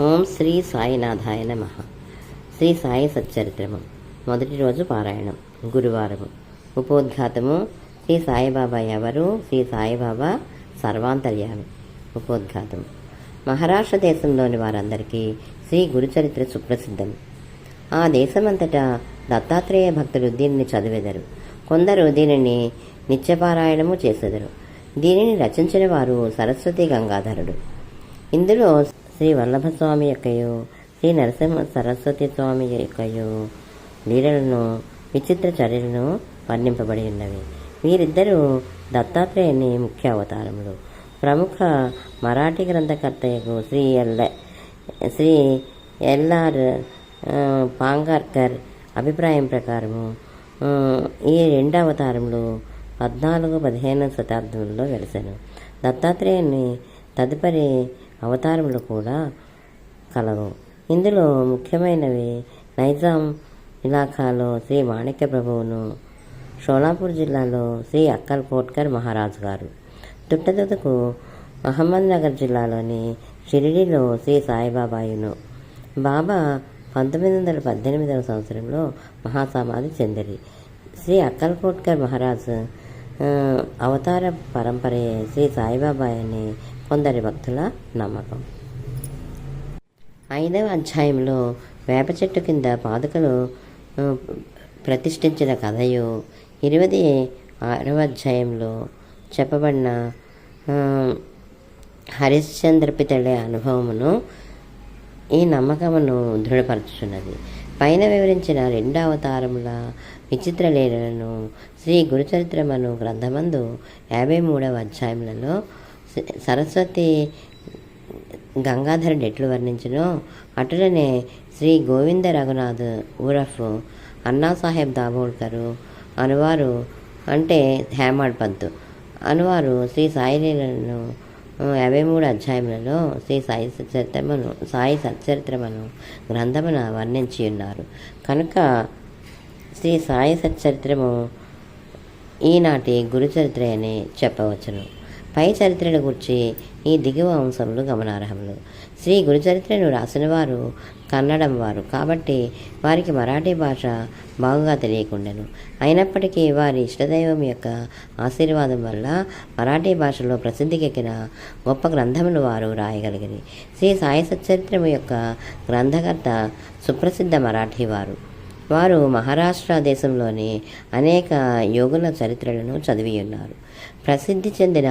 ఓం శ్రీ సాయినాథాయ నమ. శ్రీ సాయి సచ్చరిత్రము. మొదటి రోజు పారాయణం. గురువారము. ఉపోద్ఘాతము శ్రీ సాయిబాబా ఎవరు? శ్రీ సాయిబాబా సర్వాంతర్యామి. ఉపోద్ఘాతం మహారాష్ట్ర దేశంలోని వారందరికీ శ్రీ గురుచరిత్ర సుప్రసిద్ధం. ఆ దేశమంతటా దత్తాత్రేయ భక్తులు దీనిని చదివెదరు. కొందరు దీనిని నిత్యపారాయణము చేసెదరు. దీనిని రచించిన వారు సరస్వతి గంగాధరుడు. ఇందులో శ్రీ వల్లభస్వామి యొక్కయు శ్రీ నరసింహ సరస్వతి స్వామి యొక్కయు. లీలలను విచిత్ర చర్యలను వర్ణింపబడి ఉన్నవి. వీరిద్దరూ దత్తాత్రేయుని ముఖ్య అవతారములు. ప్రముఖ Marathi గ్రంథకర్తయకు Shri L. Shri L R Pangarkar అభిప్రాయం ప్రకారము ఈ రెండు అవతారములు పద్నాలుగు పదిహేను శతాబ్దంలో వెలిసాను. దత్తాత్రేయుని తదుపరి అవతారములు కూడా కలవు. ఇందులో ముఖ్యమైనవి నైజాం ఇలాఖాలో శ్రీ మాణిక్య ప్రభువును షోలాపూర్ జిల్లాలో శ్రీ అక్కల్ కోట్కర్ మహారాజు గారు. తుట్టతుదకు మహమ్మద్ నగర్ జిల్లాలోని షిరిడిలో శ్రీ సాయిబాబాయును. బాబా పంతొమ్మిది వందల పద్దెనిమిదవ సంవత్సరంలో మహాసమాధి చెందిరి. శ్రీ అక్కల్ కోట్కర్ మహారాజ్ అవతార పరంపరే శ్రీ సాయిబాబాయని కొందరి భక్తుల నమ్మకం ఐదవ అధ్యాయంలో వేప చెట్టు కింద పాదుకలు ప్రతిష్ఠించిన కథయు ఇరవై ఆరవ అధ్యాయంలో చెప్పబడిన ఆ, హరిశ్చంద్ర అనుభవమును ఈ నమ్మకమును దృఢపరచుచున్నది. పైన వివరించిన రెండు అవతారముల విచిత్ర లీలలను శ్రీ గురుచరిత్రమను గ్రంథమందు యాభై మూడవ అధ్యాయములలో సరస్వతి గంగాధరుడు ఎట్లు వర్ణించను అటులనే శ్రీ గోవింద రఘునాథ్ ఊరఫ్ అన్నాసాహెబ్ దాబోల్కరు అనువారు అంటే హేమాడ్ పద్దు అనువారు శ్రీ సాయిలీలను ఆ, యాభై మూడు అధ్యాయములలో శ్రీ సాయి సచరిత్రమును సాయి సచ్చరిత్రమును గ్రంథమున వర్ణించి ఉన్నారు. కనుక శ్రీ సాయి సచ్చరిత్రము ఈనాటి గురుచరిత్ర అని చెప్పవచ్చును. పై చరిత్రను గుర్చి ఈ దిగువ అంశములు గమనార్హములు. శ్రీ గురుచరిత్రను రాసిన వారు కన్నడం వారు. కాబట్టి వారికి మరాఠీ భాష బాగుగా తెలియకుండెను. అయినప్పటికీ వారి ఇష్టదైవం యొక్క ఆశీర్వాదం వల్ల మరాఠీ భాషలో ప్రసిద్ధికెక్కిన గొప్ప గ్రంథములు వారు రాయగలిగిరి. శ్రీ సాయి సచ్చరిత్రము యొక్క గ్రంథకర్త సుప్రసిద్ధ మరాఠీ వారు. వారు మహారాష్ట్ర దేశంలోని అనేక యోగుల చరిత్రలను చదివి ఉన్నారు ప్రసిద్ధి చెందిన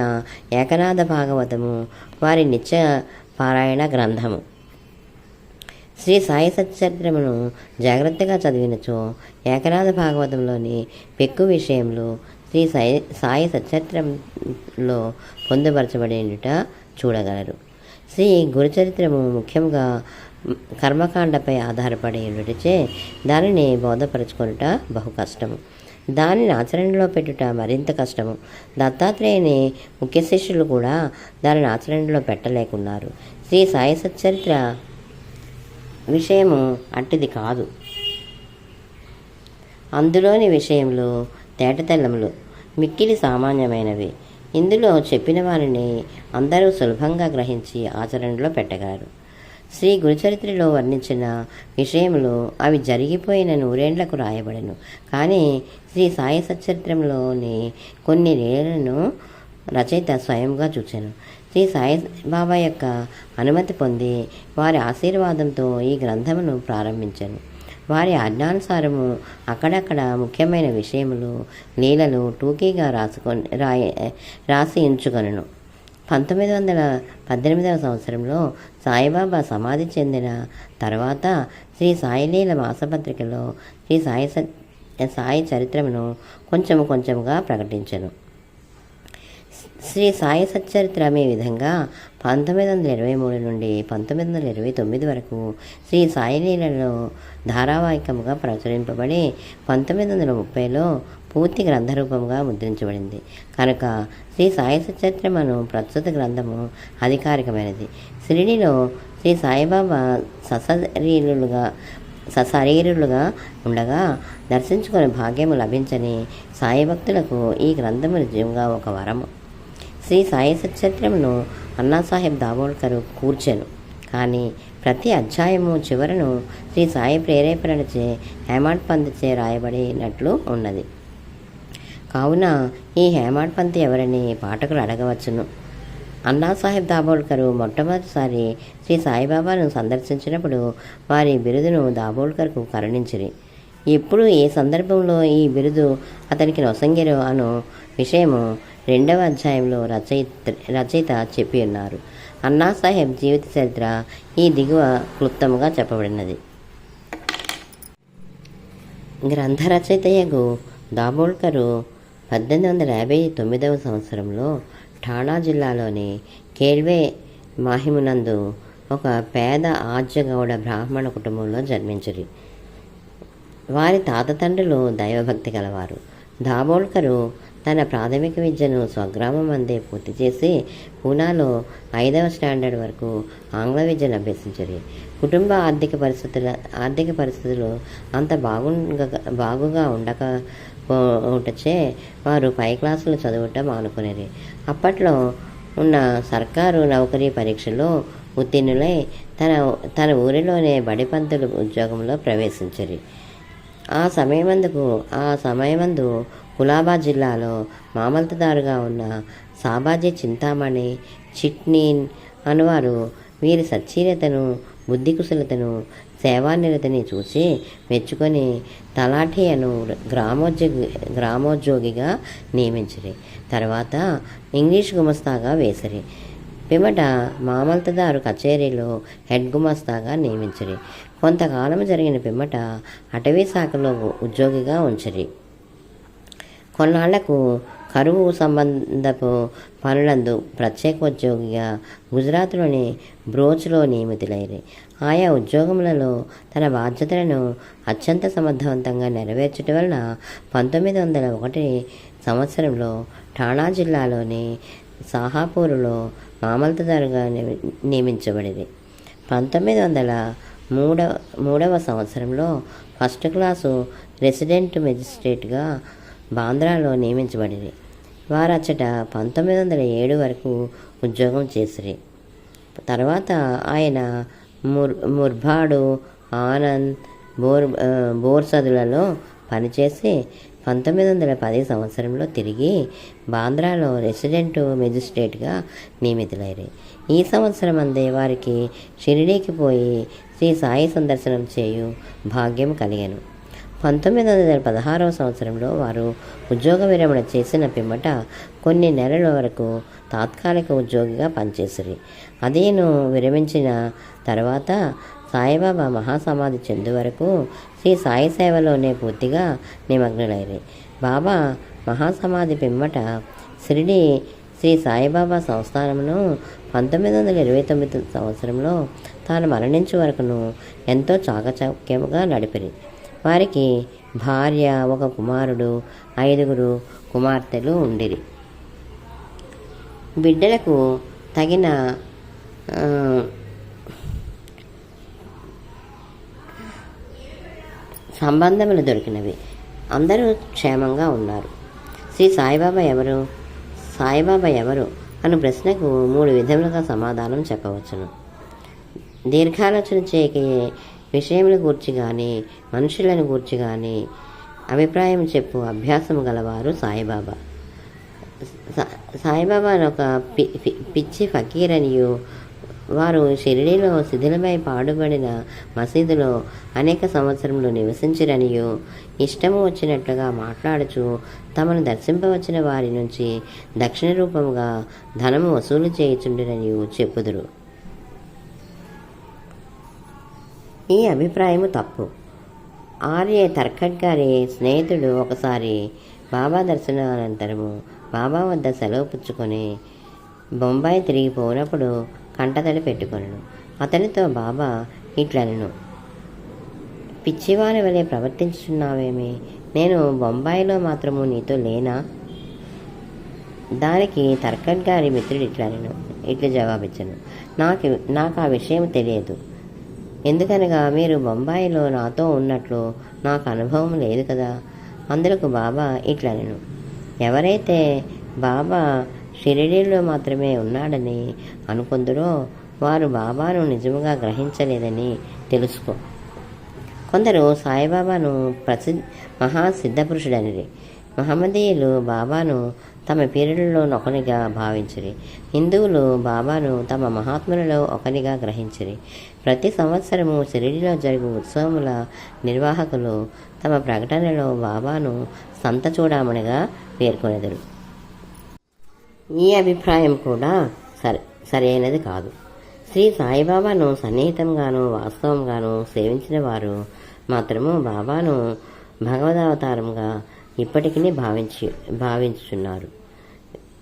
ఏకనాథ భాగవతము వారి నిత్య పారాయణ గ్రంథము. శ్రీ సాయి సచ్చరిత్రమును జాగ్రత్తగా చదివినచో ఏకనాథ భాగవతంలోని పెక్కు విషయంలో శ్రీ సాయి సాయి సచ్చరిత్రంలో పొందుపరచబడినట చూడగలరు. శ్రీ గురుచరిత్రము ముఖ్యంగా కర్మకాండపై ఆధారపడి ఉండటచే దానిని బోధపరచుకొనుట బహు కష్టము. దానిని ఆచరణలో పెట్టుట మరింత కష్టము. దత్తాత్రేయుని ముఖ్య శిష్యులు కూడా దానిని ఆచరణలో పెట్టలేకున్నారు. శ్రీ సాయి సచ్చరిత్ర విషయము అట్టిది కాదు. అందులోని విషయంలో తేటతెల్లములు మిక్కిలి సామాన్యమైనవి. ఇందులో చెప్పిన వారిని అందరూ సులభంగా గ్రహించి ఆచరణలో పెట్టగలరు. శ్రీ గురుచరిత్రలో వర్ణించిన విషయంలో అవి జరిగిపోయిన నూరేండ్లకు రాయబడను. కానీ శ్రీ సాయి సచ్చరిత్రంలోని కొన్ని లీలలను రచయిత స్వయంగా చూశాను శ్రీ సాయి బాబా యొక్క అనుమతి పొంది వారి ఆశీర్వాదంతో ఈ గ్రంథమును ప్రారంభించాను. వారి ఆజ్ఞానుసారము అక్కడక్కడ ముఖ్యమైన విషయములు లీలలు టూకీగా రాసుకొని రాయ రాసి ఉంచుకొనను. పంతొమ్మిది వందల పద్దెనిమిదవ సంవత్సరంలో సాయిబాబా సమాధి చెందిన తర్వాత శ్రీ సాయిలీల మాసపత్రికలో శ్రీ సాయి సాయి చరిత్రను కొంచెం కొంచెముగా ప్రకటించను. శ్రీ సాయి సచ్చరిత్ర అనే విధంగా పంతొమ్మిది వందల ఇరవై మూడు నుండి పంతొమ్మిది వందల ఇరవై తొమ్మిది వరకు శ్రీ సాయిలీలలో ధారావాహికముగా ప్రచురింపబడి పంతొమ్మిది వందల ముప్పైలో పూర్తి గ్రంథరూపంగా ముద్రించబడింది. కనుక శ్రీ సాయి సచరిత్రమను ప్రస్తుత గ్రంథము అధికారికమైనది. షిరిడిలో శ్రీ సాయిబాబా సశరీరులుగా సశరీరులుగా ఉండగా దర్శించుకునే భాగ్యము లభించని సాయి భక్తులకు ఈ గ్రంథము నిజంగా ఒక వరము. శ్రీ సాయి సచరిత్రమును అన్నాసాహెబ్ దాబోల్కర్ కూర్చెను. కానీ ప్రతి అధ్యాయము చివరను శ్రీ సాయి ప్రేరేపణచే హేమాడ్ పంత్చే రాయబడినట్లు ఉన్నది. కావున ఈ హేమాడ్ పంత్ ఎవరని పాఠకులు అడగవచ్చును. అన్నాసాహెబ్ దాబోల్కర్ మొట్టమొదటిసారి శ్రీ సాయిబాబాను సందర్శించినప్పుడు వారి బిరుదును దాబోల్కర్కు కరుణించిరి. ఎప్పుడు ఏ సందర్భంలో ఈ బిరుదు అతనికి నొసంగిరో అను విషయము రెండవ అధ్యాయంలో రచయిత రచయిత చెప్పి ఉన్నారు. అన్నాసాహెబ్ జీవిత చరిత్ర ఈ దిగువ క్లుప్తముగా చెప్పబడినది. గ్రంథ రచయితయ్యకు దాబోల్కరు పద్దెనిమిది వందల యాభై తొమ్మిదవ సంవత్సరంలో ఠాణా జిల్లాలోని కేల్వే మాహిమునందు ఒక పేద ఆజ్యగౌడ బ్రాహ్మణ కుటుంబంలో జన్మించరు. వారి తాత తండ్రులు దైవభక్తి గలవారు. దాబోల్కరు తన ప్రాథమిక విద్యను స్వగ్రామం అందే పూర్తి చేసి పూనాలో ఐదవ స్టాండర్డ్ వరకు ఆంగ్ల విద్యను అభ్యసించారు. కుటుంబ ఆర్థిక పరిస్థితుల ఆర్థిక పరిస్థితులు అంత బాగుండగా బాగుగా ఉండక ఉండచే వారు పై క్లాసులు చదవటం మానుకునేది. అప్పట్లో ఉన్న సర్కారు నౌకరీ పరీక్షలో ఉత్తీర్ణులై తన తన ఊరిలోనే బడిపంతులు ఉద్యోగంలో ప్రవేశించరు. ఆ సమయమందుకు ఆ సమయమందు కులాబా జిల్లాలో మామల్తదారుగా ఉన్న సాబాజీ చింతామణి చిట్నీన్ అనువారు వీరి సచ్చీరతను బుద్ధి కుశలతను సేవానిరతిని చూసి మెచ్చుకొని తలాఠియను గ్రామోద్యోగి గ్రామోద్యోగిగా నియమించిరి. తర్వాత ఇంగ్లీష్ గుమస్తాగా వేసిరి. పిమ్మట మామల్తదారు కచేరీలో హెడ్ గుమస్తాగా నియమించిరి. కొంతకాలం జరిగిన పిమ్మట అటవీ శాఖలో ఉద్యోగిగా ఉంచిరి. కొన్నాళ్ళకు కరువు సంబంధపు పనులందు ప్రత్యేక ఉద్యోగిగా గుజరాత్లోని బ్రోచ్లో నియమితులైరి. ఆయా ఉద్యోగములలో తన బాధ్యతలను అత్యంత సమర్థవంతంగా నెరవేర్చడం వలన పంతొమ్మిది వందల ఒకటి సంవత్సరంలో ఠాణా జిల్లాలోని సాహాపూరులో మామల్తదారుగా నియమించబడింది పంతొమ్మిది వందల మూడవ మూడవ సంవత్సరంలో ఫస్ట్ క్లాసు రెసిడెంట్ మెజిస్ట్రేట్గా బాంద్రాలో నియమించబడింది వారచ్చట పంతొమ్మిది వందల ఏడు వరకు ఉద్యోగం చేసిరి. తర్వాత ఆయన ముర్ ముర్భాడు ఆనంద్ బోర్ బోర్సదులలో పనిచేసి పంతొమ్మిది వందల పది సంవత్సరంలో తిరిగి బాంద్రాలో రెసిడెంట్ మెజిస్ట్రేట్గా నియమితులయ్యారు ఈ సంవత్సరం అందే వారికి షిరిడీకి పోయి శ్రీ సాయి సందర్శనం చేయు భాగ్యం కలిగాను. పంతొమ్మిది వందల పదహారవ సంవత్సరంలో వారు ఉద్యోగ విరమణ చేసిన పిమ్మట కొన్ని నెలల వరకు తాత్కాలిక ఉద్యోగిగా పనిచేసిరి. అదేను విరమించిన తర్వాత సాయిబాబా మహాసమాధి చెందు వరకు శ్రీ సాయి సేవలోనే పూర్తిగా నిమగ్నులైరి. బాబా మహాసమాధి పిమ్మట షిరిడి శ్రీ సాయిబాబా సంస్థానమును పంతొమ్మిది వందల ఇరవై తొమ్మిది సంవత్సరంలో తాను మరణించే వరకును ఎంతో చాకచక్యముగా నడిపిరి. వారికి భార్య ఒక కుమారుడు ఐదుగురు కుమార్తెలు ఉండిరి. బిడ్డలకు తగిన సంబంధములు దొరికినవి. అందరూ క్షేమంగా ఉన్నారు. శ్రీ సాయిబాబా ఎవరు? సాయిబాబా ఎవరు? అను ప్రశ్నకు మూడు విధములుగా సమాధానం చెప్పవచ్చును. దీర్ఘాలోచన చేయకే విషయముల గూర్చి కానీ మనుషులను గూర్చి కానీ అభిప్రాయం చెప్పు అభ్యాసం గలవారు సాయిబాబా. సాయిబాబా ఒక పి పిచ్చి ఫకీర్ అనియు వారు షిరిడీలో శిథిలమై పాడుబడిన మసీదులో అనేక సంవత్సరములు నివసించిరనియు ఇష్టము వచ్చినట్లుగా మాట్లాడుచు తమను దర్శింపవచ్చిన వారి నుంచి దక్షిణ రూపముగా ధనము వసూలు చేయుచుండిరనియు చెప్పుదురు. ఈ అభిప్రాయము తప్పు? ఆర్య తర్కట్ గారి స్నేహితుడు ఒకసారి బాబా దర్శనానంతరము బాబా వద్ద సెలవు పుచ్చుకొని బొంబాయి తిరిగిపోనప్పుడు కంటతడి పెట్టుకొనను. అతనితో బాబా ఇట్లనను. పిచ్చివాని వలె ప్రవర్తించున్నావేమి నేను బొంబాయిలో మాత్రము నీతో లేనా? దానికి తర్కట్ గారి మిత్రుడు ఇట్లనను. ఇట్లు జవాబిచ్చను. నాకు నాకు ఆ విషయం తెలియదు. ఎందుకనగా మీరు బొంబాయిలో నాతో ఉన్నట్లు నాకు అనుభవం లేదు కదా? అందులకు బాబా ఇట్లనను. ఎవరైతే బాబా షిరిడీలో మాత్రమే ఉన్నాడని అనుకుందరో వారు బాబాను నిజముగా గ్రహించలేదని తెలుసుకో. కొందరు సాయిబాబాను ప్రసిద్ధ మహాసిద్ధపురుషుడనిరి. మహమ్మదీయులు బాబాను తమ పీరియడ్లో ఒకనిగా భావించిరి. హిందువులు బాబాను తమ మహాత్ములలో ఒకనిగా గ్రహించిరి. ప్రతి సంవత్సరము షిరిడిలో జరుగు ఉత్సవముల నిర్వాహకులు తమ ప్రకటనలో బాబాను సంత చూడామనిగా పేర్కొనెదరు. ఈ అభిప్రాయం కూడా సరి సరైనది కాదు. శ్రీ సాయిబాబాను సన్నిహితంగాను వాస్తవంగాను సేవించిన వారు మాత్రము బాబాను భగవదవతారంగా ఇప్పటికీ భావించి భావించుచున్నారు.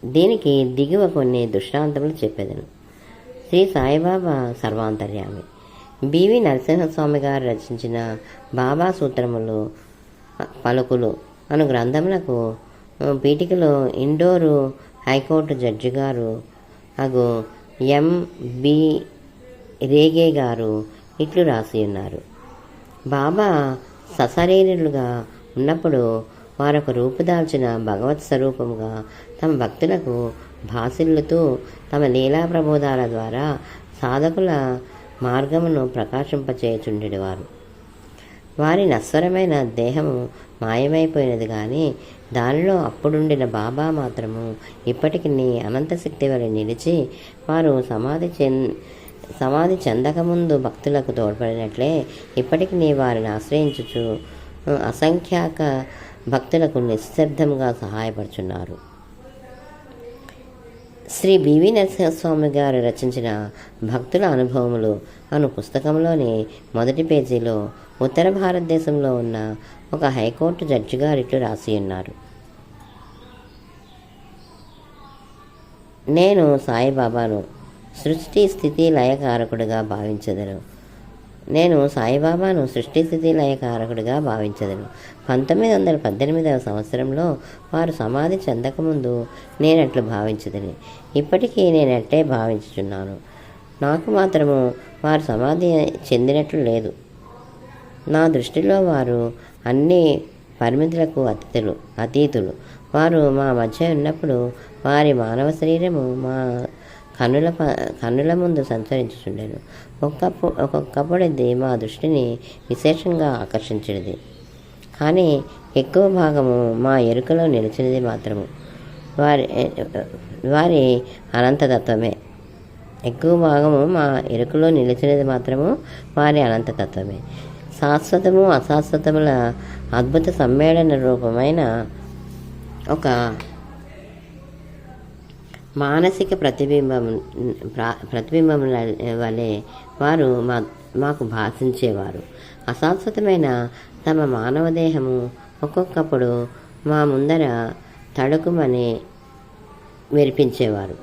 దీనికి దిగువ కొన్ని దృష్టాంతములు చెప్పేదను. శ్రీ సాయిబాబా సర్వాంతర్యామి. బివి నరసింహస్వామి గారు రచించిన బాబా సూత్రములు పలుకులు అను గ్రంథములకు పీఠికలో ఇండోరు హైకోర్టు జడ్జి గారు అగు ఎంబి రేగే గారు ఇట్లు రాసి ఉన్నారు. బాబా సశరీరులుగా ఉన్నప్పుడు వారొక రూపుదాల్చిన భగవత్ స్వరూపముగా తమ భక్తులకు భాసిల్లుతూ తమ లీలా ప్రబోధాల ద్వారా సాధకుల మార్గమును ప్రకాశింపచేయుచుండేవారు వారి నశ్వరమైన దేహము మాయమైపోయినది కానీ దానిలో అప్పుడుండిన బాబా మాత్రము ఇప్పటికి అనంత శక్తి వలె నిలిచి వారు సమాధి చెం సమాధి చెందకముందు భక్తులకు తోడ్పడినట్లే ఇప్పటికి వారిని ఆశ్రయించుచు అసంఖ్యాక భక్తులకు నిశ్శబ్దంగా సహాయపడుచున్నారు. శ్రీ బివి నరసింహస్వామి గారు రచించిన భక్తుల అనుభవములు అను పుస్తకంలోని మొదటి పేజీలో ఉత్తర భారతదేశంలో ఉన్న ఒక హైకోర్టు జడ్జి గారు ఇట్లు రాసి ఉన్నారు. నేను సాయిబాబాను సృష్టి స్థితి లయకారకుడిగా భావించదను. నేను సాయిబాబాను సృష్టి స్థితి లయకారకుడిగా భావించదను. పంతొమ్మిది వందల పద్దెనిమిదవ సంవత్సరంలో వారు సమాధి చెందకముందు నేనట్లు భావించదని. ఇప్పటికీ నేనట్టే భావించుచున్నాను. నాకు మాత్రము వారు సమాధి చెందినట్లు లేదు. నా దృష్టిలో వారు అన్ని పరిమితులకు అతిథులు అతీతులు. వారు మా మధ్య ఉన్నప్పుడు వారి మానవ శరీరము మా కన్నుల ప కన్నుల ముందు సంచరించుచుండెను. ఒక్కప్పు ఒక్కొక్కప్పుడు ఇది మా దృష్టిని విశేషంగా ఆకర్షించేది కానీ ఎక్కువ భాగము మా ఎరుకలో నిలిచినది మాత్రము. వారి వారి అనంతతత్వమే. ఎక్కువ భాగము మా ఎరుకలో నిలిచినది మాత్రము వారి అనంతతత్వమే. శాశ్వతము అశాశ్వతముల అద్భుత సమ్మేళన రూపమైన ఒక మానసిక ప్రతిబింబం ప్రతిబింబం వలె వారు మా మాకు భాషించేవారు. అశాశ్వతమైన తమ మానవ దేహము ఒక్కొక్కప్పుడు మా ముందర తడుకుమని మెరిపించేవారు.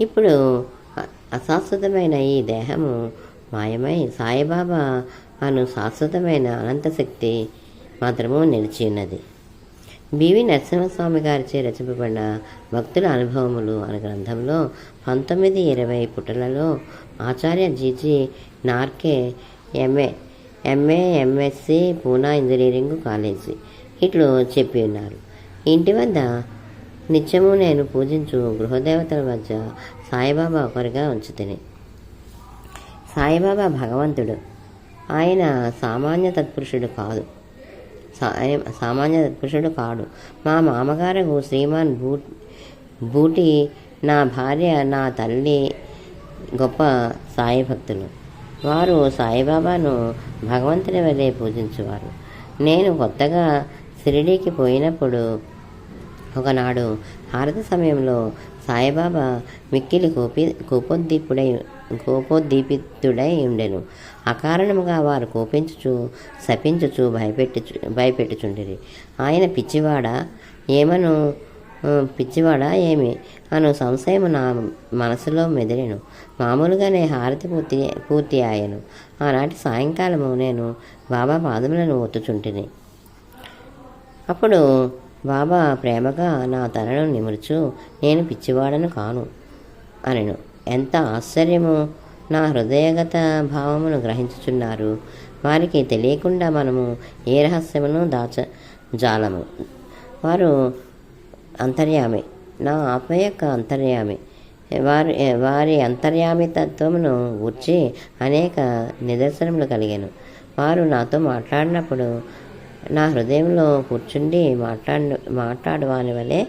ఇప్పుడు అశాశ్వతమైన ఈ దేహము మాయమై సాయిబాబా అను శాశ్వతమైన అనంతశక్తి మాత్రము నిలిచి ఉన్నది బివి నరసింహస్వామి గారిచే రచింపబడిన భక్తుల అనుభవములు అనే గ్రంథంలో పంతొమ్మిది ఇరవై పుటలలో Acharya G G Narke M A M A M Sc Poona engineering college ఇట్లు చెప్పి ఉన్నారు. ఇంటి వద్ద నిత్యము నేను పూజించు గృహదేవతల మధ్య సాయిబాబా ఒకరిగా ఉంచుతుంది సాయిబాబా భగవంతుడు. ఆయన సామాన్య తత్పురుషుడు కాదు. సామాన్య తత్పురుషుడు కాడు. మా మామగారు శ్రీమాన్ బూ బూటి నా భార్య నా తల్లి గొప్ప సాయి భక్తులు. వారు సాయిబాబాను భగవంతుని వలె పూజించేవారు. నేను కొత్తగా షిరిడీకి పోయినప్పుడు ఒకనాడు హారతి సమయంలో సాయిబాబా మిక్కిలి కోపి కోపోద్దీపుడై కోపోద్దీపితుడై ఉండెను. అకారణముగా వారు కోపించుచు శపించుచు భయపెట్టుచు భయపెట్టుచుండిరి. ఆయన పిచ్చివాడ? ఏమను? పిచ్చివాడా ఏమి? అను సంశయం నా మనసులో మెదిలేను. మామూలుగానే హారతి పూర్తి పూర్తి అయ్యాను. ఆనాటి సాయంకాలము నేను బాబా పాదములను ఒత్తుచుంటిని. అప్పుడు బాబా ప్రేమగా నా తలను నిమురుచు నేను పిచ్చివాడను కాను అనను. ఎంత ఆశ్చర్యము! నా హృదయగత భావమును గ్రహించుచున్నారు. వారికి తెలియకుండా మనము ఏ రహస్యమును దాచ జాలము. వారు అంతర్యామి. నా ఆత్మ యొక్క అంతర్యామి. వారి వారి అంతర్యామి తత్వమును గూర్చి అనేక నిదర్శనములు కలిగాను. వారు నాతో మాట్లాడినప్పుడు నా హృదయంలో కూర్చుండి మాట్లాడు మాట్లాడవాని వలె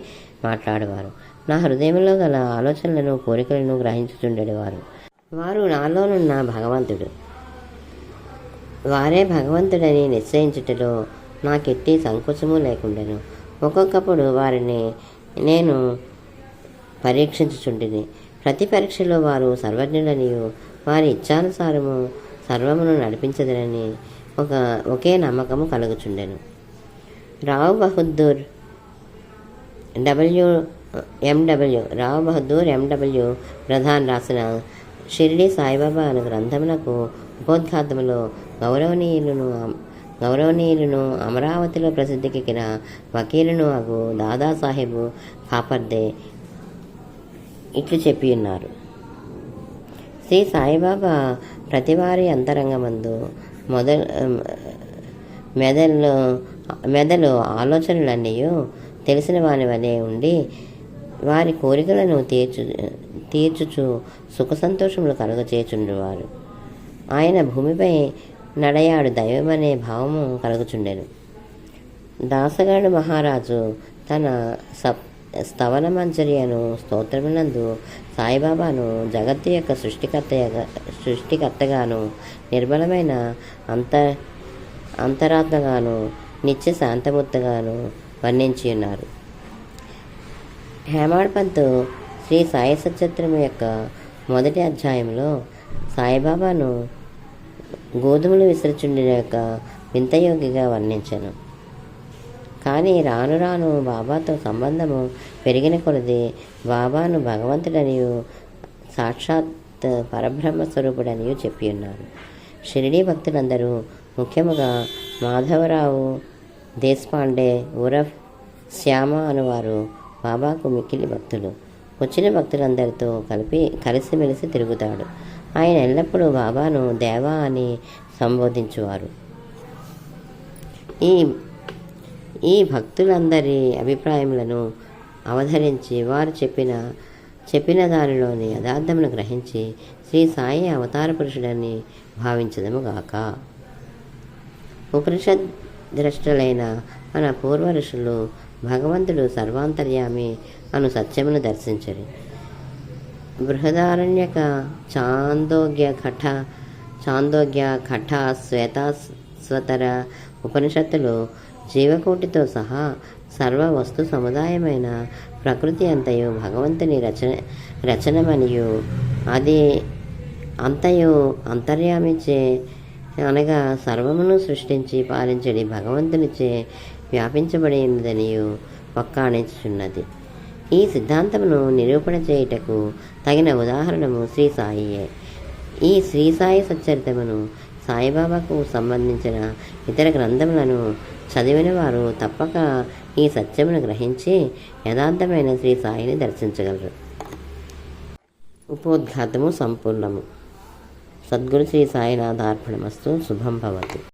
మాట్లాడేవారు. నా హృదయంలో గల ఆలోచనలను కోరికలను గ్రహించుచుండేవారు. వారు నాలోనున్న భగవంతుడు. వారే భగవంతుడని నిశ్చయించుటలో నాకెట్టి సంకోచము లేకుండాను. ఒక్కొక్కప్పుడు వారిని నేను పరీక్షించుచుంటిని. ప్రతి పరీక్షలో వారు సర్వజ్ఞులనియు వారి ఇచ్చానుసారము సర్వమును నడిపించదనని ఒక ఒకే నమ్మకము కలుగుచుండెను. Rao Bahadur W M W Rao Bahadur M W Pradhan రాసిన షిరిడి సాయిబాబా అనే గ్రంథమునకు ఉపోద్ఘాతములో గౌరవనీయులను గౌరవనీయులను అమరావతిలో ప్రసిద్ధికెక్కిన వకీలును అగు దాదాసాహెబు కాపర్దే ఇట్లు చెప్పి ఉన్నారు. శ్రీ సాయిబాబా ప్రతివారి అంతరంగమందు మొదలు మెదళ్ళు మెదలు ఆలోచనలన్నీ తెలిసిన వాని వలె ఉండి వారి కోరికలను తీర్చు తీర్చుచు సుఖ సంతోషములు కలుగచేచుండేవారు. ఆయన భూమిపై నడయాడు దైవమనే భావము కలుగుచుండెను. దాసగాడు మహారాజు తన సప్ స్తవన మంచర్యను స్తోత్రమునందు సాయిబాబాను జగత్తు యొక్క సృష్టికర్త సృష్టికర్తగాను నిర్మలమైన అంత అంతరాత్మగాను నిత్య శాంతమూర్తగాను వర్ణించి ఉన్నారు. హేమాడ్ పంత్ శ్రీ సాయి సచరిత్రము యొక్క మొదటి అధ్యాయంలో సాయిబాబాను గోధుమలు విసరుచుండిన యొక్క వింతయోగిగా వర్ణించను. కానీ రాను రాను బాబాతో సంబంధము పెరిగిన కొలది బాబాను భగవంతుడనియు సాక్షాత్ పరబ్రహ్మ స్వరూపుడనియు చెప్పి ఉన్నారు షిరిడీ భక్తులందరూ ముఖ్యముగా మాధవరావు దేశపాండే ఉరఫ్ శ్యామ అనువారు బాబాకు మిక్కిలి భక్తులు. వచ్చిన భక్తులందరితో కలిపి కలిసిమెలిసి తిరుగుతాడు. ఆయన ఎల్లప్పుడూ బాబాను దేవా అని సంబోధించువారు. ఈ ఈ భక్తులందరి అభిప్రాయములను అవధరించి వారు చెప్పిన చెప్పిన దానిలోని యథార్థమును గ్రహించి శ్రీ సాయి అవతార పురుషుడని భావించదము గాక. ఉపనిషద్ ద్రష్టలైన మన పూర్వ ఋషులు భగవంతుడు సర్వాంతర్యామి అను సత్యమును దర్శించరు. బృహదారణ్యక చాందోగ్య కఠ చాందోగ్య కఠ శ్వేతాస్వతర ఉపనిషత్తులు జీవకోటితో సహా సర్వ వస్తు సముదాయమైన ప్రకృతి అంతయు భగవంతుని రచన రచనమనియు. అది అంతయు అంతర్యామిచే అనగా సర్వమును సృష్టించి పాలించడి భగవంతునిచే వ్యాపించబడినదనియు ఒక్కాణించుచున్నది ఈ సిద్ధాంతమును నిరూపణ చేయుటకు తగిన ఉదాహరణము శ్రీ సాయియే ఈ శ్రీ సాయి సచ్చరితమును సాయిబాబాకు సంబంధించిన ఇతర గ్రంథములను చదివిన వారు తప్పక ఈ సత్యమును గ్రహించి యథార్థమైన శ్రీ సాయిని దర్శించగలరు. ఉపోద్ఘాతము సంపూర్ణము. సద్గురు శ్రీ సాయినాథార్పణమస్తు శుభం భవతి.